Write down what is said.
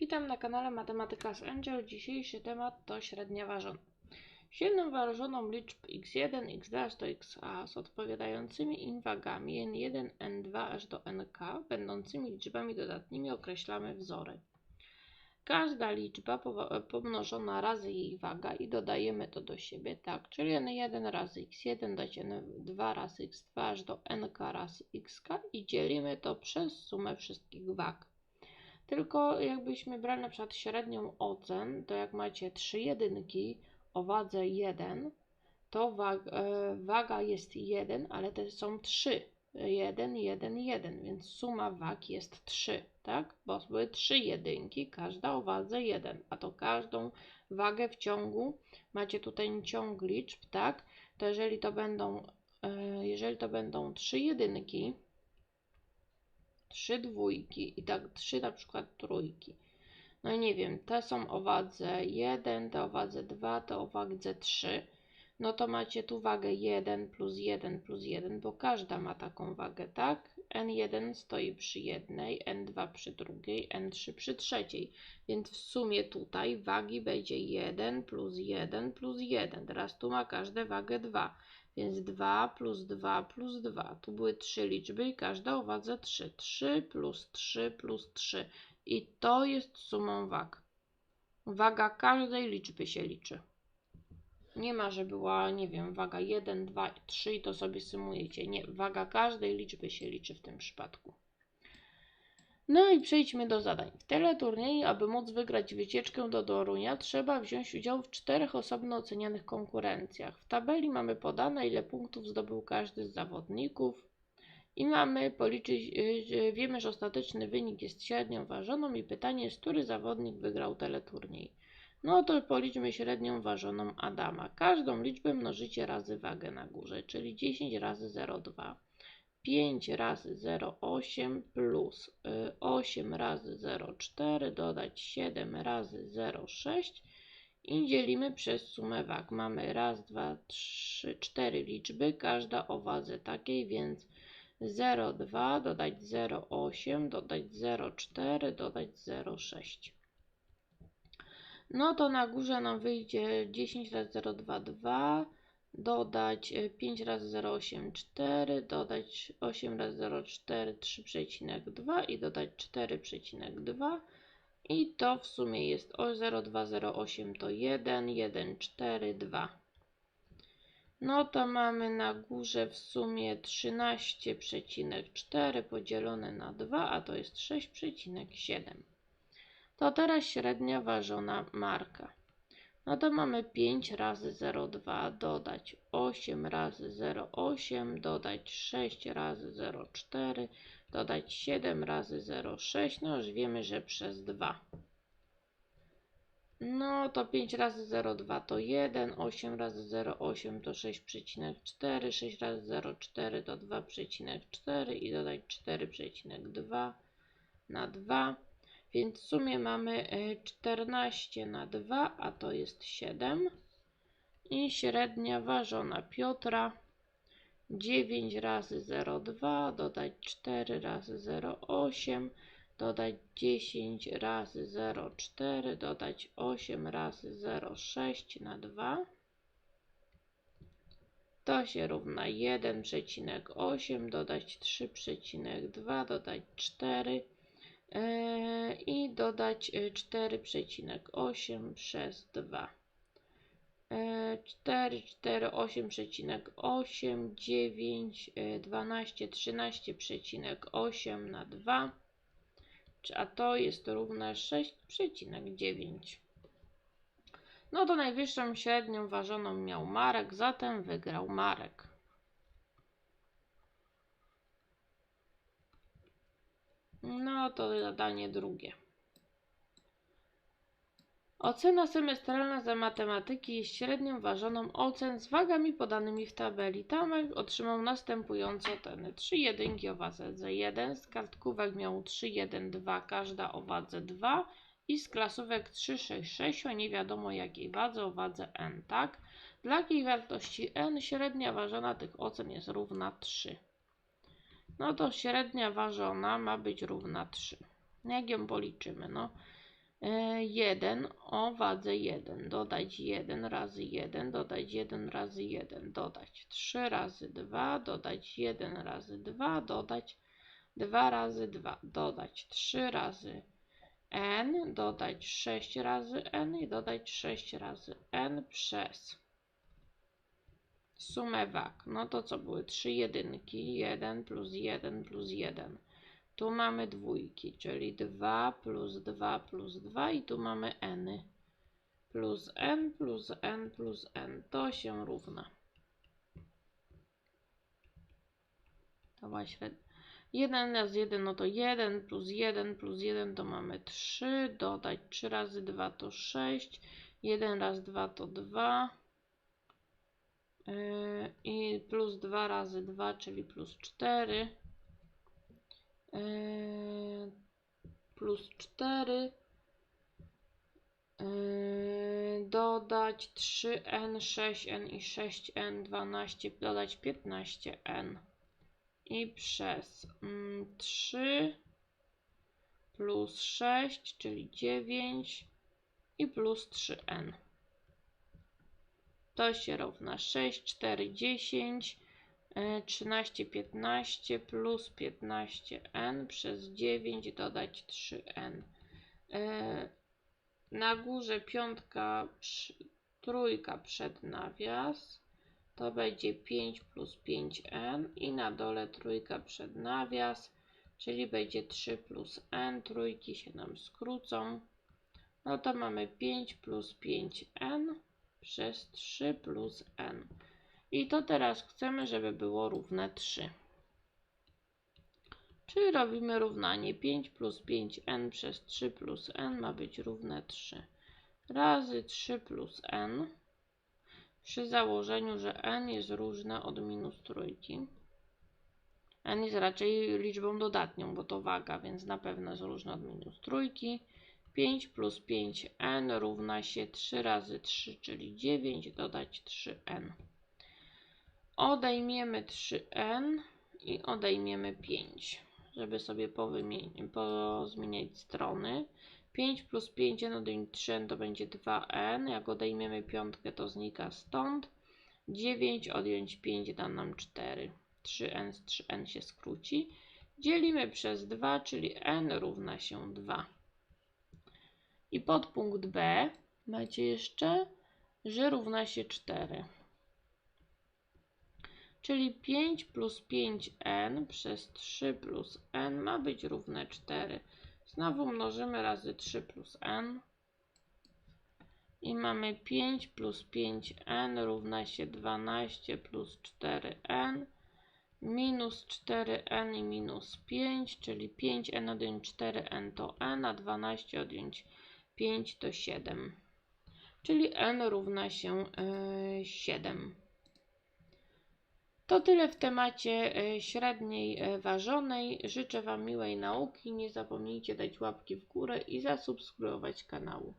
Witam na kanale Matematyka z Angel. Dzisiejszy temat to średnia ważona. Średnią ważoną liczb x1, x2 do xa z odpowiadającymi im wagami n1, n2 aż do nk, będącymi liczbami dodatnimi określamy wzory. Każda liczba pomnożona razy jej waga i dodajemy to do siebie, tak, czyli n1 razy x1 dać n2 razy x2 aż do nk razy xk i dzielimy to przez sumę wszystkich wag. Tylko jakbyśmy brali na przykład średnią ocen, to jak macie trzy jedynki o wadze 1, to wag, e, waga jest 1, ale te są 3. 1, 1, 1, więc suma wag jest 3, tak? Bo były 3 jedynki, każda o wadze 1, a to każdą wagę w ciągu, macie tutaj ciąg liczb, tak? To jeżeli to będą, e, jeżeli to będą 3 jedynki, trzy dwójki i tak trzy na przykład trójki. No nie wiem, te są o wadze 1, te o wadze 2, te o wadze 3. No to macie tu wagę 1 plus 1 plus 1, bo każda ma taką wagę, tak? N1 stoi przy jednej, N2 przy drugiej, N3 przy trzeciej. Więc w sumie tutaj wagi będzie 1 plus 1 plus 1. Teraz tu ma każde wagę 2. Więc 2 plus 2 plus 2. Tu były trzy liczby i każda o wadze 3. 3 plus 3 plus 3. I to jest sumą wag. Waga każdej liczby się liczy. Nie ma, że była, nie wiem, waga 1, 2, 3 i to sobie sumujecie. Nie, waga każdej liczby się liczy w tym przypadku. No i przejdźmy do zadań. W teleturnieju, aby móc wygrać wycieczkę do Torunia, trzeba wziąć udział w czterech osobno ocenianych konkurencjach. W tabeli mamy podane, ile punktów zdobył każdy z zawodników. I mamy policzyć, yy, wiemy, że ostateczny wynik jest średnią ważoną i pytanie jest, który zawodnik wygrał teleturniej. No to policzmy średnią ważoną Adama. Każdą liczbę mnożycie razy wagę na górze, czyli 10 razy 0,2. 5 razy 0,8 plus y, 8 razy 0,4 dodać 7 razy 0,6 i dzielimy przez sumę wag. Mamy raz, dwa, trzy, cztery liczby, każda o wadze takiej, więc 0,2 dodać 0,8 dodać 0,4 dodać 0,6. No to na górze nam wyjdzie 10 razy 0,2, 2 dodać 5 razy 0,8 4, dodać 8 razy 0,4 3,2 i dodać 4,2 i to w sumie jest o 0,208 to 1, 1, 4, 2. No to mamy na górze w sumie 13,4 podzielone na 2, a to jest 6,7. To teraz średnia ważona marka. No to mamy 5 razy 0,2 dodać 8 razy 0,8 dodać 6 razy 0,4 dodać 7 razy 0,6 no już wiemy, że przez 2 no to 5 razy 0,2 to 1 8 razy 0,8 to 6,4 6 razy 0,4 to 2,4 i dodać 4,2 na 2 więc w sumie mamy 14 na 2, a to jest 7. I średnia ważona Piotra 9 razy 0,2 dodać 4 razy 0,8 dodać 10 razy 0,4 dodać 8 razy 0,6 na 2. To się równa 1,8 dodać 3,2 dodać 4 i dodać 4,8 przez 2. 4, 4, 8,8, 9, 12, 13,8 na 2, a to jest równe 6,9. No to najwyższą średnią ważoną miał Marek, zatem wygrał Marek. No to zadanie drugie. Ocena semestralna za matematyki jest średnią ważoną ocen z wagami podanymi w tabeli. Tomek otrzymał następujące oceny. 3 jedynki o wadze 1, z kartkówek miał 3, 1, 2, każda o wadze 2 i z klasówek 3, 6, 6 o nie wiadomo jakiej wadze o wadze n, tak? Dla jakiej wartości n średnia ważona tych ocen jest równa 3 no to średnia ważona ma być równa 3. Jak ją policzymy? No, 1 o wadze 1, dodać 1 razy 1, dodać 1 razy 1, dodać 3 razy 2, dodać 1 razy 2, dodać 2 razy 2, dodać 3 razy n, dodać 6 razy n i dodać 6 razy n przez sumę wag. No to co były? 3 jedynki, 1 plus 1 plus 1. Tu mamy dwójki, czyli 2 plus 2 plus 2 i tu mamy n. Plus n plus n plus n. To się równa. To była średnia. 1 razy 1 no to 1 plus 1 plus 1 to mamy 3. Dodać 3 razy 2 to 6. 1 razy 2 to 2. Yy, I plus 2 razy 2, czyli plus 4. Yy, plus 4 yy, dodać 3n, 6n i 6n, 12, dodać 15n i przez mm, 3 plus 6, czyli 9 i plus 3n. To się równa 6, 4, 10, e, 13, 15 plus 15n przez 9 dodać 3n. E, Na górze piątka, trójka przed nawias. To będzie 5 plus 5n i na dole trójka przed nawias, czyli będzie 3 plus n. Trójki się nam skrócą. No to mamy 5 plus 5n przez 3 plus n. I to teraz chcemy, żeby było równe 3. Czyli robimy równanie 5 plus 5n przez 3 plus n ma być równe 3. Razy 3 plus n przy założeniu, że n jest różne od minus trójki. n jest raczej liczbą dodatnią, bo to waga, więc na pewno jest różne od minus trójki. 5 plus 5n równa się 3 razy 3, czyli 9, dodać 3n. Odejmiemy 3n i odejmiemy 5, żeby sobie pozmieniać strony. 5 plus 5n odjąć 3n to będzie 2n. Jak odejmiemy piątkę, to znika stąd. 9 odjąć 5 da nam 4. 3n z 3n się skróci. Dzielimy przez 2, czyli n równa się 2. I podpunkt B macie jeszcze, że równa się 4. Czyli 5 plus 5n przez 3 plus n ma być równe 4. Znowu mnożymy razy 3 plus n. I mamy 5 plus 5n równa się 12 plus 4n minus 4n i minus 5, czyli 5n odjąć 4n to n, a 12 odjąć 5 to 7. Czyli n równa się y, 7. To tyle w temacie e, średniej e, ważonej. Życzę Wam miłej nauki. Nie zapomnijcie dać łapki w górę i zasubskrybować kanału.